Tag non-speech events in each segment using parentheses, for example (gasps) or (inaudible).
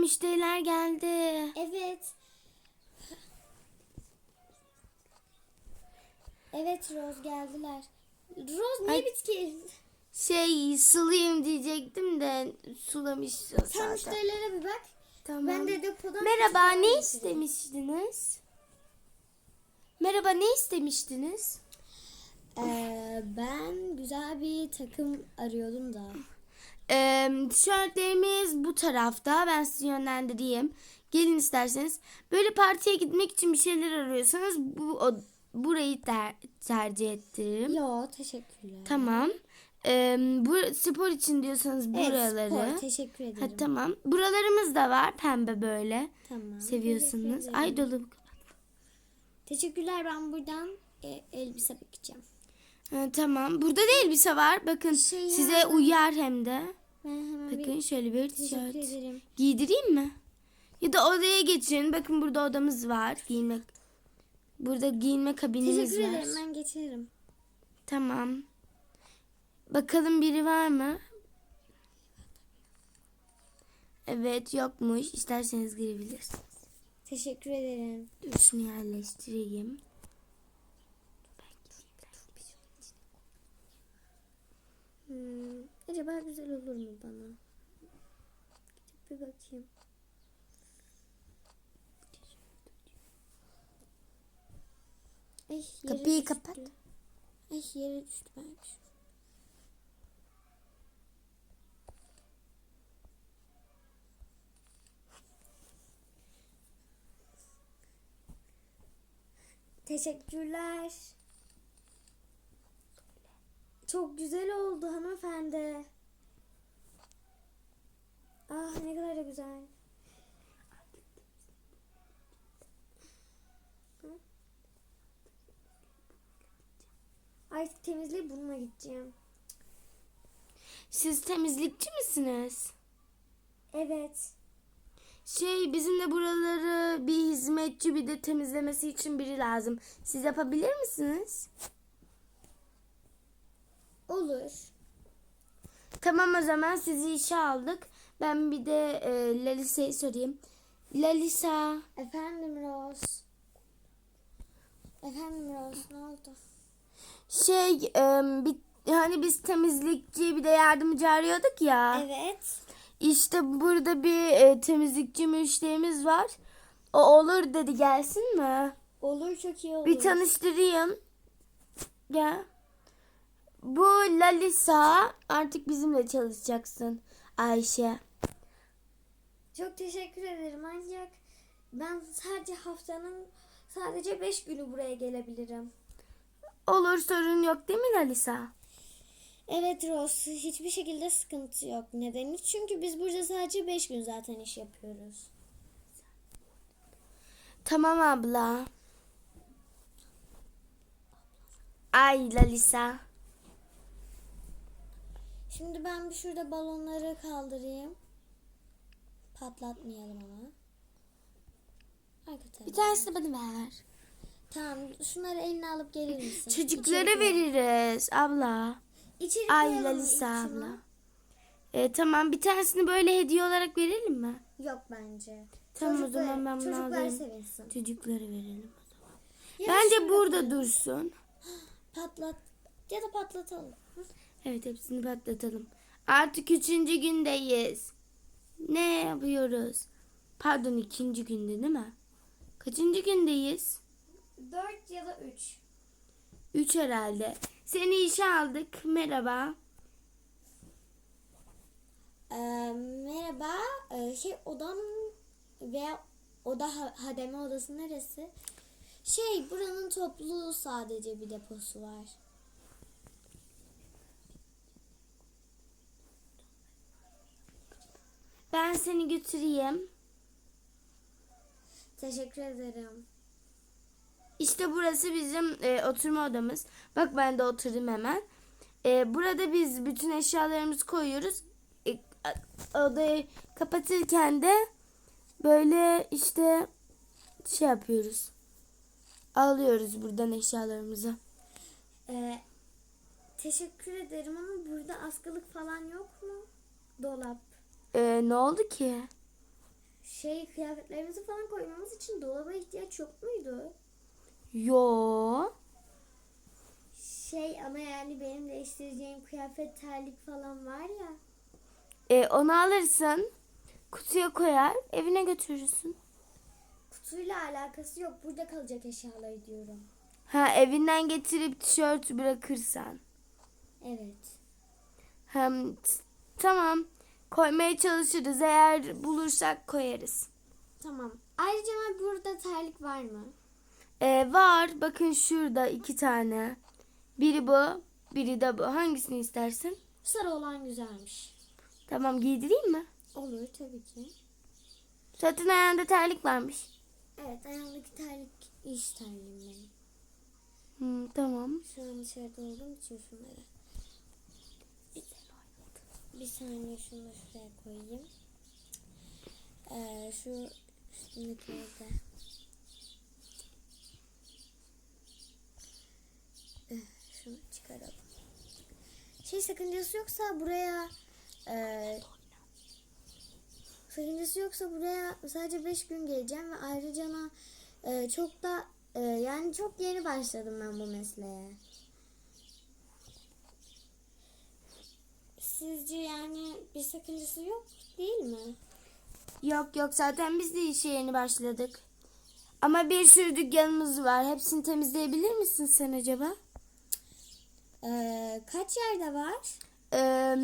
müşteriler geldi. Evet. Evet Rose geldiler. Rose niye Ay. bitki? Şey sulayayım diyecektim de sulamışsın Sen zaten. müşterilere bir bak. Tamam. Ben de depodan Merhaba ne istemiştiniz? Merhaba ne istemiştiniz? Ee, ben güzel bir takım arıyordum da. Ee, tişörtlerimiz bu tarafta. Ben sizi yönlendireyim. Gelin isterseniz. Böyle partiye gitmek için bir şeyler arıyorsanız bu o, burayı ter- tercih ettiririm. Yo teşekkürler. Tamam. Ee, bu spor için diyorsanız Evet, buraları. spor, teşekkür ederim. ha, tamam. Buralarımız da var pembe böyle. Tamam. Seviyorsunuz. Ay dolabı. Teşekkürler ben buradan e, elbise bakacağım. Ha, tamam. Burada da elbise var. Bakın Şey size ya- uyar hem de. Ben hemen Bakın bir şöyle bir teşekkür tişört. Giydireyim mi? Ya da odaya geçin. Bakın burada odamız var. Giyinmek. Burada giyinme kabinimiz Teşekkür var. ederim ben geçerim. Tamam. Bakalım biri var mı? Evet yokmuş. İsterseniz girebilirsiniz. Teşekkür ederim. Dur şunu yerleştireyim. Hmm, acaba güzel olur mu bana? Gidip bir bakayım. Ay, Kapıyı düştü. kapat. Ay yere düştü ben. Teşekkürler. Çok güzel oldu hanımefendi. Ah ne kadar da güzel. Artık temizliğe bununla gideceğim. Siz temizlikçi misiniz? Evet. Şey bizim de buraları bir hizmetçi bir de temizlemesi için biri lazım. Siz yapabilir misiniz? Olur. Tamam o zaman sizi işe aldık. Ben bir de e, Lalisa'yı sorayım. Lalisa. Efendim Rose. Efendim Rose ne oldu? Şey e, bir, hani biz temizlikçi bir de yardımcı arıyorduk ya. Evet. İşte burada bir e, temizlikçi müşterimiz var. O olur dedi gelsin mi? Olur çok iyi olur. Bir tanıştırayım. Gel. Bu Lalisa artık bizimle çalışacaksın Ayşe. Çok teşekkür ederim ancak ben sadece haftanın sadece 5 günü buraya gelebilirim. Olur sorun yok değil mi Lalisa? Evet Rose hiçbir şekilde sıkıntı yok. Nedeni çünkü biz burada sadece 5 gün zaten iş yapıyoruz. Tamam abla. Ay Lalisa. Şimdi ben bir şurada balonları kaldırayım. Patlatmayalım ama. Arka Bir tanesini bana ver. Tamam şunları eline alıp gelir misin? Çocuklara İçeri veririz abla. İçeri Ay Lalisa abla. E, tamam bir tanesini böyle hediye olarak verelim mi? Yok bence. Tamam, o Çocuklar- zaman ben bunu Çocuklar alayım. sevinsin. Çocuklara verelim. Ya da Bence şöyle burada dursun. (gasps) Patlat ya da patlatalım. Evet hepsini patlatalım. Artık üçüncü gündeyiz. Ne yapıyoruz? Pardon ikinci günde değil mi? Kaçıncı gündeyiz? 4 ya da 3. Üç herhalde. Seni işe aldık. Merhaba. Ee, merhaba. Ee, şey odam veya oda ha- hademe odası neresi? Şey buranın toplu sadece bir deposu var. Ben seni götüreyim. Teşekkür ederim. İşte burası bizim e, oturma odamız. Bak ben de oturdum hemen. E, burada biz bütün eşyalarımızı koyuyoruz. E, odayı kapatırken de böyle işte şey yapıyoruz. Alıyoruz buradan eşyalarımızı. Ee, teşekkür ederim ama burada askılık falan yok mu? Dolap. E, ne oldu ki? Şey kıyafetlerimizi falan koymamız için dolaba ihtiyaç yok muydu? Yo. Şey ama yani benim değiştireceğim kıyafet terlik falan var ya. E, onu alırsın. Kutuya koyar. Evine götürürsün. Kutuyla alakası yok. Burada kalacak eşyaları diyorum. Ha evinden getirip tişört bırakırsan. Evet. Hem tamam. Koymaya çalışırız. Eğer bulursak koyarız. Tamam. Ayrıca burada terlik var mı? E, var. Bakın şurada iki tane. Biri bu. Biri de bu. Hangisini istersin? Sarı olan güzelmiş. Tamam giydireyim mi? Olur tabii ki. Zaten ayağında terlik varmış. Evet ayağımdaki terlik iş terliğim benim. Hmm, tamam. Şu an dışarıda olduğum için şunları. Bir saniye şunu da şuraya koyayım. Ee, şu üstündekileri de. Şunu çıkaralım. Şey sakıncası yoksa buraya e, sakıncası yoksa buraya sadece 5 gün geleceğim ve ayrıca e, çok da e, yani çok yeni başladım ben bu mesleğe. Sizce yani bir sakıncası yok değil mi? Yok yok zaten biz de işe yeni başladık. Ama bir sürü dükkanımız var. Hepsini temizleyebilir misin sen acaba? Ee, kaç yerde var? Ee,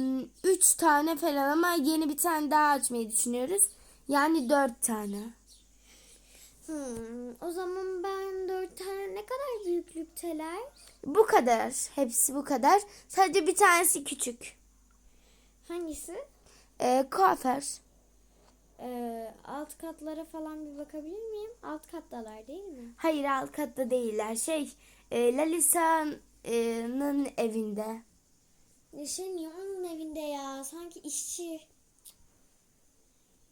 üç tane falan ama yeni bir tane daha açmayı düşünüyoruz. Yani dört tane. Hmm, o zaman ben dört tane ne kadar büyüklükteler? Bu kadar. Hepsi bu kadar. Sadece bir tanesi küçük. Hangisi? Ee, kuaför. Ee, alt katlara falan bir bakabilir miyim? Alt kattalar değil mi? Hayır alt katta değiller. Şey e, Lalisa'nın evinde. Şey niye onun evinde ya? Sanki işçi.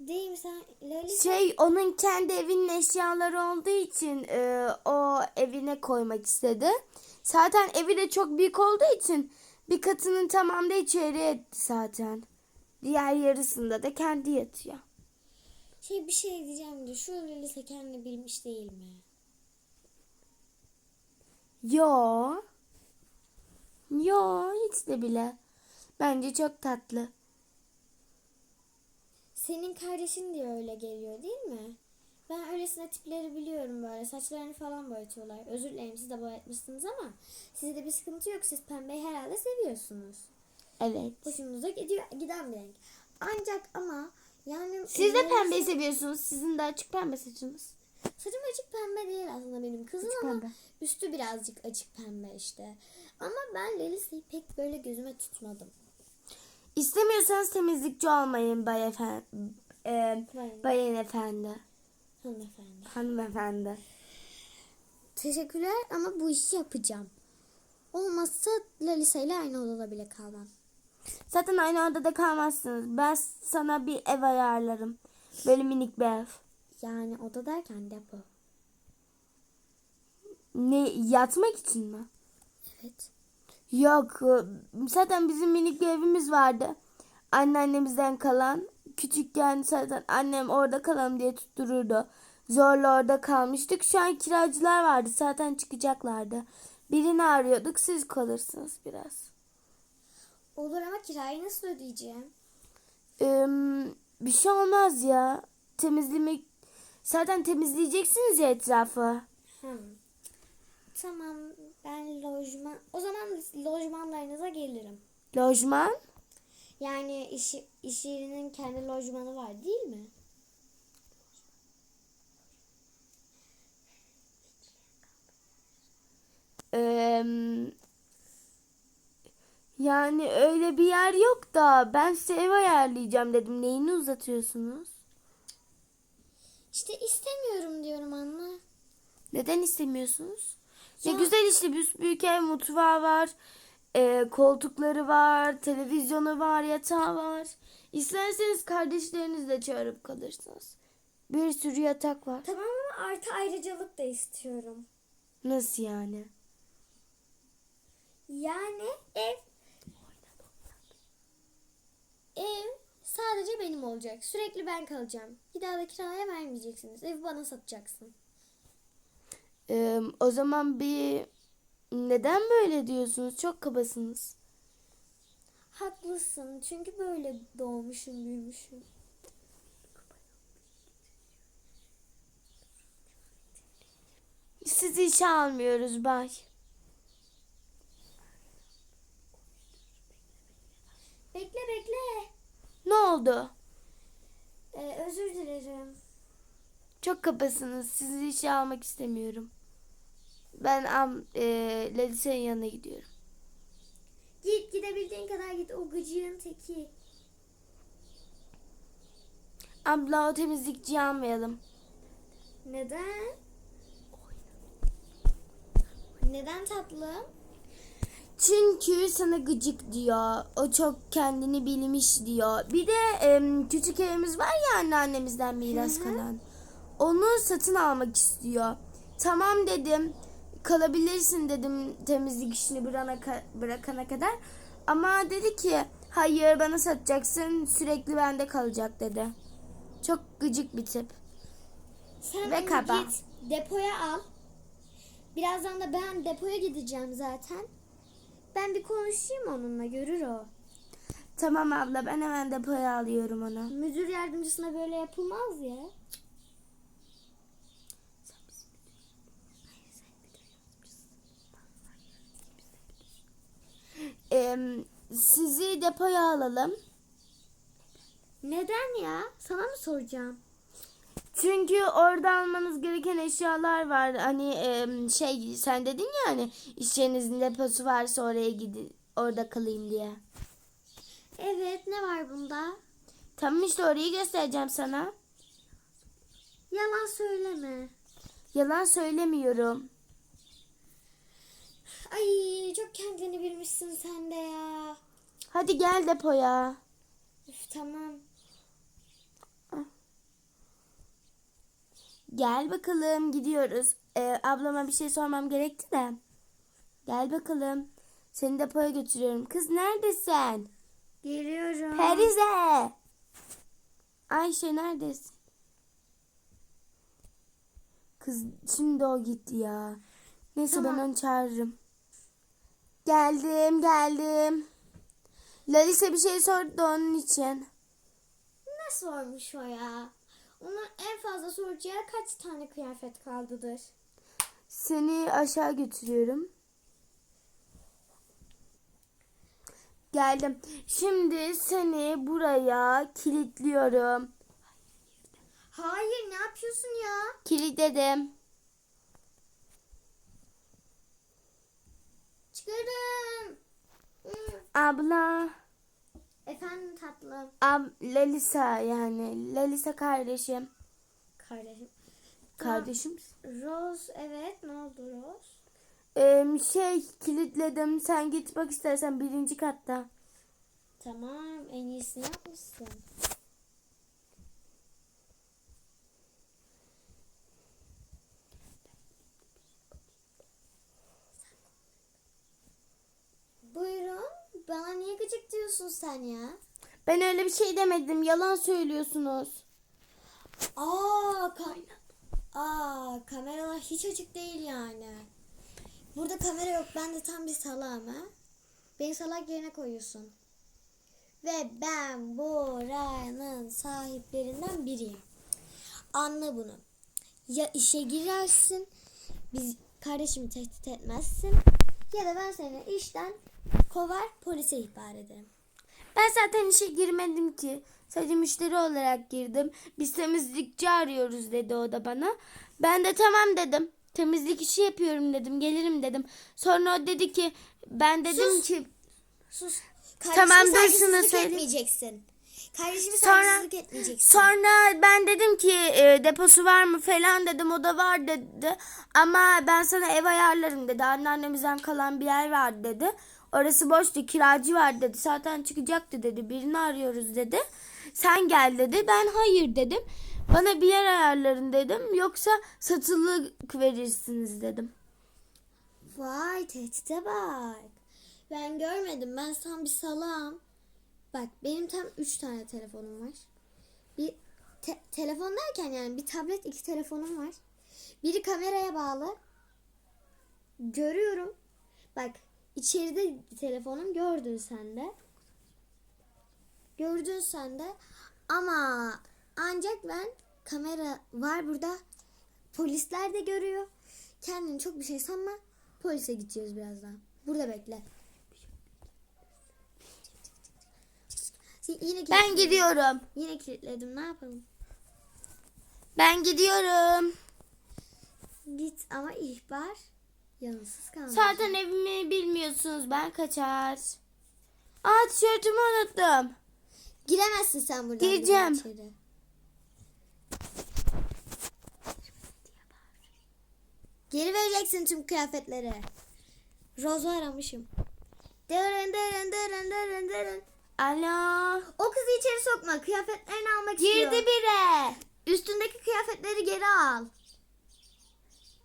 Değil mi sen? Lalisa Şey onun kendi evinin eşyaları olduğu için e, o evine koymak istedi. Zaten evi de çok büyük olduğu için bir katının tamamı içeri etti zaten. Diğer yarısında da kendi yatıyor. şey bir şey diyeceğim de şu Lalisa kendi bilmiş değil mi? Yo. Yo hiç de bile. Bence çok tatlı. Senin kardeşin diye öyle geliyor değil mi? Ben öylesine tipleri biliyorum böyle. Saçlarını falan boyatıyorlar. Özür dilerim siz de boyatmışsınız ama sizde de bir sıkıntı yok. Siz pembeyi herhalde seviyorsunuz. Evet. Hoşunuza gidiyor, giden bir renk. Ancak ama yani... Siz de Lalisa- pembeyi seviyorsunuz. Sizin de açık pembe saçınız. Saçım açık pembe değil aslında benim kızım Açık ama pembe. üstü birazcık açık pembe işte. Ama ben Lalisa'yı pek böyle gözüme tutmadım. İstemiyorsanız temizlikçi olmayın bay efendi. E, Bayan- bayan efendi. Hanımefendi. Hanımefendi. Teşekkürler ama bu işi yapacağım. Olmazsa Lalisa ile aynı odada bile kalmam. Zaten aynı odada kalmazsınız. Ben sana bir ev ayarlarım. Böyle minik bir ev. Yani oda derken depo. Ne yatmak için mi? Evet. Yok. e, Zaten bizim minik bir evimiz vardı. Anneannemizden kalan. Küçükken zaten annem orada kalalım diye tuttururdu. Zorla orada kalmıştık. Şu an kiracılar vardı. Zaten çıkacaklardı. Birini arıyorduk. Siz kalırsınız biraz. Olur ama kirayı nasıl ödeyeceğim? Ee, bir şey olmaz ya. Temizlemek zaten temizleyeceksiniz ya etrafı. Hmm. Tamam ben lojman... O zaman lojmanlarınıza gelirim. Lojman? Yani iş, iş yerinin kendi lojmanı var değil mi? Ee, yani öyle bir yer yok da ben size ev ayarlayacağım dedim. Neyini uzatıyorsunuz? İşte istemiyorum diyorum anne. Neden istemiyorsunuz? Ne Ya- güzel işte büyük, büyük ev mutfağı var. Ee, koltukları var, televizyonu var, yatağı var. İsterseniz kardeşlerinizle çağırıp kalırsınız. Bir sürü yatak var. Tamam ama artı ayrıcalık da istiyorum. Nasıl yani? Yani ev ev sadece benim olacak. Sürekli ben kalacağım. Bir daha da kiraya vermeyeceksiniz. Evi bana satacaksın. Ee, o zaman bir neden böyle diyorsunuz? Çok kabasınız. Haklısın. Çünkü böyle doğmuşum, büyümüşüm. Sizi işe almıyoruz bay. Bekle bekle. Ne oldu? Ee, özür dilerim. Çok kabasınız. Sizi işe almak istemiyorum. Ben am, e, Lalise'nin yanına gidiyorum. Git gidebildiğin kadar git. O gıcığın teki. Abla o temizlikçiyi almayalım. Neden? Neden tatlım? Çünkü sana gıcık diyor. O çok kendini bilmiş diyor. Bir de em, küçük evimiz var ya anneannemizden miras kalan. Onu satın almak istiyor. Tamam dedim. Kalabilirsin dedim temizlik işini bırana, bırakana kadar. Ama dedi ki hayır bana satacaksın sürekli bende kalacak dedi. Çok gıcık bir tip. Sen Ve kaba. git depoya al. Birazdan da ben depoya gideceğim zaten. Ben bir konuşayım onunla görür o. Tamam abla ben hemen depoya alıyorum onu. Müdür yardımcısına böyle yapılmaz ya. Sizi depoya alalım. Neden ya? Sana mı soracağım? Çünkü orada almanız gereken eşyalar var. Hani em, şey sen dedin ya hani iş yerinizin deposu varsa oraya gidin orada kalayım diye. Evet ne var bunda? Tamam işte orayı göstereceğim sana. Yalan söyleme. Yalan söylemiyorum. Ay çok kendini bilmişsin sen de ya. Hadi gel depoya. Üf, tamam. Gel bakalım gidiyoruz. Ee, ablama bir şey sormam gerekti de. Gel bakalım. Seni depoya götürüyorum. Kız neredesin? Geliyorum. Perize. Ayşe neredesin? Kız şimdi o gitti ya. Neyse Tamam. ben onu çağırırım. Geldim geldim. Lalise bir şey sordu onun için. Ne sormuş o ya? Onun en fazla soracağı kaç tane kıyafet kaldıdır? Seni aşağı götürüyorum. Geldim. Şimdi seni buraya kilitliyorum. Hayır ne yapıyorsun ya? Kilitledim. Çıkarın. Hı. Abla. Efendim tatlım. Ab Lalisa yani. Lalisa kardeşim. Kardeşim. Kardeşim. Rose evet ne oldu Rose? Ee, şey kilitledim. Sen git bak istersen birinci katta. Tamam en iyisini yapmışsın. Buyurun. Bana niye gıcık diyorsun sen ya? Ben öyle bir şey demedim. Yalan söylüyorsunuz. Aa, ka- Aa, kameralar hiç açık değil yani. Burada kamera yok. Ben de tam bir salağım ha. Beni salak yerine koyuyorsun. Ve ben buranın sahiplerinden biriyim. Anla bunu. Ya işe girersin, biz kardeşimi tehdit etmezsin ya da ben seni işten kovar polise ihbar ederim. Ben zaten işe girmedim ki. Sadece müşteri olarak girdim. Biz temizlikçi arıyoruz dedi o da bana. Ben de tamam dedim. Temizlik işi yapıyorum dedim. Gelirim dedim. Sonra o dedi ki ben dedim Sus. ki Sus. Tamam, Kardeşime dur şunu etmeyeceksin. Kardeşime Sonra- saygısızlık etmeyeceksin. Sonra ben dedim ki e, deposu var mı falan dedim o da var dedi. Ama ben sana ev ayarlarım dedi. Anneannemizden kalan bir yer var dedi. Orası boştu kiracı var dedi. Zaten çıkacaktı dedi. Birini arıyoruz dedi. Sen gel dedi. Ben hayır dedim. Bana bir yer ayarların dedim. Yoksa satılık verirsiniz dedim. Vay tehdide bak. Ben görmedim. Ben tam bir salam. Bak benim tam 3 tane telefonum var. Bir te- telefon derken yani bir tablet iki telefonum var. Biri kameraya bağlı. Görüyorum. Bak içeride telefonum gördün sen de. Gördün sen de. Ama ancak ben kamera var burada. Polisler de görüyor. Kendini çok bir şey sanma. Polise gideceğiz birazdan. Burada bekle. Yine Ben gidiyorum. Yine kilitledim. Ne yapalım? Ben gidiyorum. Git ama ihbar yanısız kalma. Zaten evimi bilmiyorsunuz. Ben kaçar. Aa tişörtümü unuttum. Giremezsin sen buradan. Gireceğim. içeri. Geri vereceksin tüm kıyafetleri. Rose'u aramışım. Dırın dırın dırın dırın dırın. Alo. O kızı içeri sokma. Kıyafetlerini almak istiyor. Girdi biri. Üstündeki kıyafetleri geri al.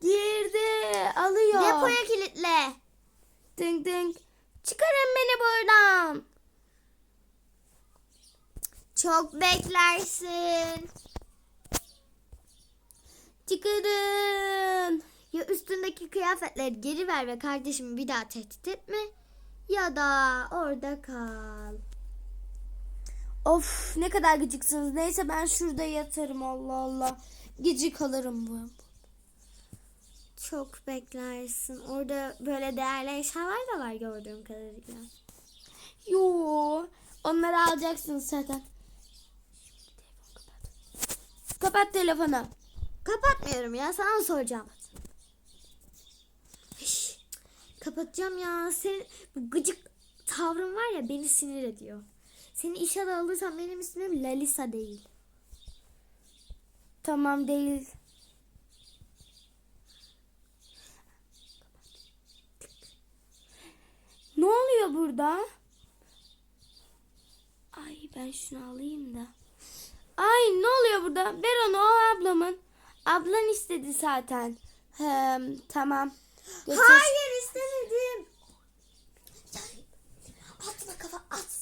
Girdi. Alıyor. Depoya kilitle. Ding ding. Çıkarın beni buradan. Çok beklersin. Çıkarın. Ya üstündeki kıyafetleri geri ver ve kardeşimi bir daha tehdit etme. Ya da orada kal. Of ne kadar gıcıksınız. Neyse ben şurada yatarım Allah Allah. Gece kalırım bu. Çok beklersin. Orada böyle değerli eşyalar da var gördüğüm kadarıyla. Yo. Onları alacaksın zaten. Kapat telefonu. Kapatmıyorum ya sana soracağım. Hiş, kapatacağım ya. Senin bu gıcık tavrın var ya beni sinir ediyor. Seni işe de alırsam benim ismim Lalisa değil. Tamam değil. Ne oluyor burada? Ay ben şunu alayım da. Ay ne oluyor burada? Ver onu o ablamın. Ablan istedi zaten. He, tamam. Götür. Hayır istemedim. Atma kafa at.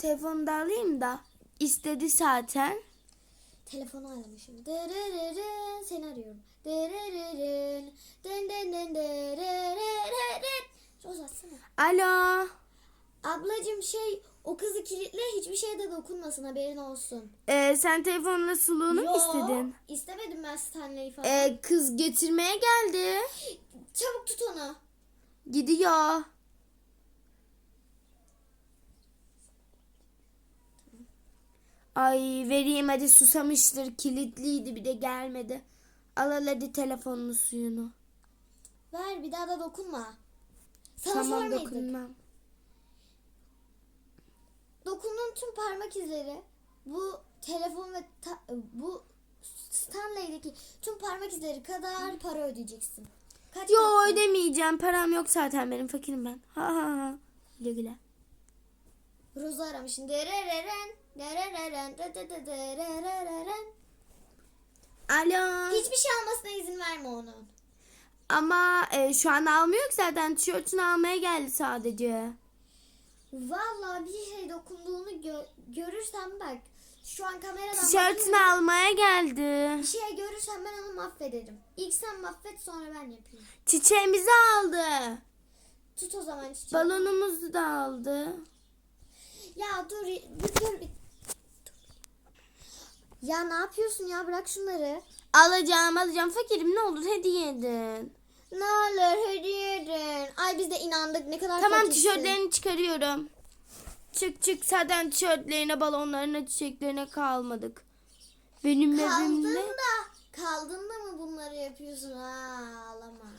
Telefonu da alayım da. İstedi zaten. Telefonu aramışım. Dırırırın seni arıyorum. Dırırırın. Dın dın dın dırırırın. Roz açsana. Alo. Ablacım şey o kızı kilitle hiçbir şeyde dokunmasın haberin olsun. Ee, sen telefonla suluğunu mu Yo, istedin? İstemedim ben Stanley'i falan. Ee, kız getirmeye geldi. Çabuk tut onu. Gidiyor. Ay vereyim hadi susamıştır. Kilitliydi bir de gelmedi. Al al hadi telefonunu suyunu. Ver bir daha da dokunma. Sana tamam sormaydık. dokunmam. Dokunduğun tüm parmak izleri bu telefon ve bu Stanley'deki tüm parmak izleri kadar para ödeyeceksin. Kaç Yo baktın? ödemeyeceğim. Param yok zaten benim fakirim ben. Ha ha ha. Güle güle. Rozu derereren, derereren. Alo. Hiçbir şey almasına izin verme onun. Ama e, şu an almıyor ki zaten. Tişörtünü almaya geldi sadece. Vallahi bir şey dokunduğunu gö- görürsem bak. Şu an kameradan Tişörtünü bakıyorum. almaya geldi. Bir şey görürsem ben onu mahvederim. İlk sen mahvet sonra ben yapayım. Çiçeğimizi aldı. Tut o zaman çiçeği. Balonumuzu da aldı. Ya dur, dur, dur. bir- Ya ne yapıyorsun ya bırak şunları. Alacağım alacağım. Fakirim ne olur hediye edin. Ne olur hediye edin. Ay biz de inandık ne kadar Tamam fakirsin. tişörtlerini çıkarıyorum. Çık çık zaten tişörtlerine, balonlarına, çiçeklerine kalmadık. Benim Kaldın evimde. da. Kaldın da mı bunları yapıyorsun ha ağlama.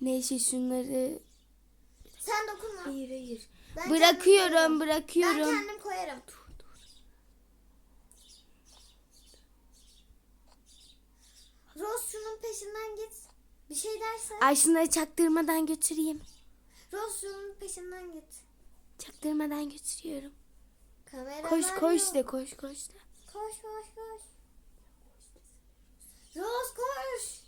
Neyse şunları. Sen dokunma. Hayır hayır. Ben Bırakıyorum bırakıyorum. Ben kendim koyarım. Rose şunun peşinden git. Bir şey dersen. Ay şunları çaktırmadan götüreyim. Rose şunun peşinden git. Çaktırmadan götürüyorum. Kamera Koş koş yok. de koş koş de. Koş koş koş. Rose koş.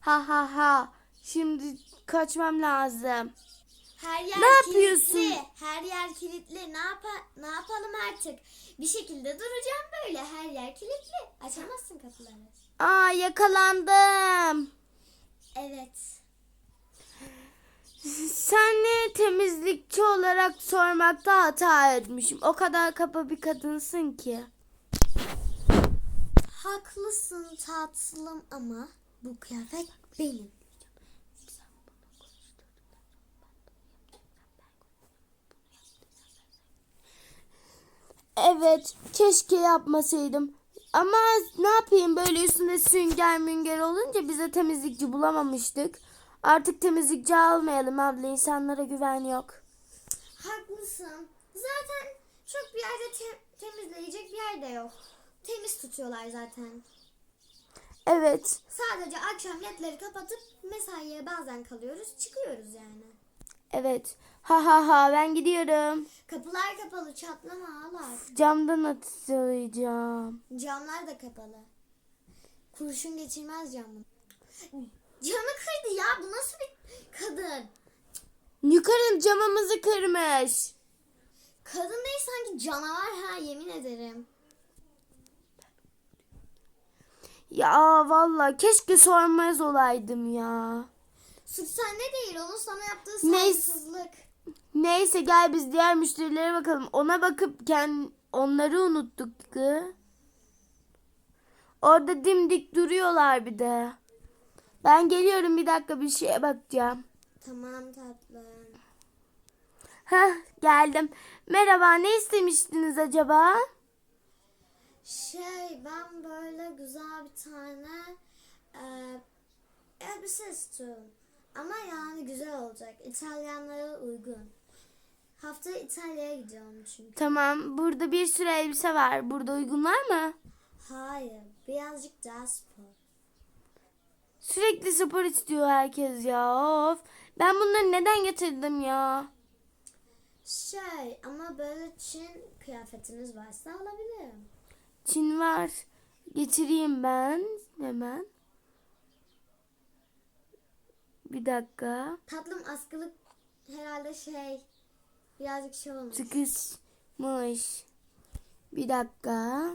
Ha ha ha. Şimdi kaçmam lazım. Her yer Ne yapıyorsun? kilitli. Her yer kilitli. Ne yapa ne yapalım artık? Bir şekilde duracağım böyle. Her yer kilitli. Açamazsın kapıları. Aa yakalandım. Evet. Senle temizlikçi olarak sormakta hata etmişim. O kadar kaba bir kadınsın ki. Haklısın tatlım ama bu kıyafet benim. Evet, keşke yapmasaydım. Ama ne yapayım böyle üstünde sünger münger olunca bize temizlikçi bulamamıştık. Artık temizlikçi almayalım abla insanlara güven yok. Haklısın. Zaten çok bir yerde te- temizleyecek bir yer de yok. Temiz tutuyorlar zaten. Evet, Sadece akşam ledleri kapatıp mesaiye bazen kalıyoruz çıkıyoruz yani. evet. Ha ha ha ben gidiyorum. Kapılar kapalı çatlama ağlar. Camdan atlayacağım. Camlar da kapalı. Kurşun geçirmez camı. Camı kırdı ya bu nasıl bir kadın? Yukarı camımızı kırmış. Kadın değil sanki canavar ha yemin ederim. Ya valla keşke sormaz olaydım ya. Suç sende değil onun sana yaptığı saygısızlık. Neyse gel biz diğer müşterilere bakalım. Ona bakıp kend onları unuttuk ki. Orada dimdik duruyorlar bir de. Ben geliyorum bir dakika bir şeye bakacağım. Tamam tatlım. Heh geldim. Merhaba ne istemiştiniz acaba? Şey ben böyle güzel bir tane e, elbise istiyorum. Ama yani güzel olacak. İtalyanlara uygun. Haftaya İtalya'ya gidiyorum çünkü. Tamam burada bir sürü elbise var. Burada uygun var mı? Hayır birazcık daha spor. Sürekli spor istiyor herkes ya. Of. Ben bunları neden getirdim ya? Şey ama böyle Çin kıyafetiniz varsa alabilirim. Çin var. Getireyim ben hemen. Bir dakika. Tatlım askılık herhalde şey birazcık şey olmuş. Sıkışmış. Bir dakika.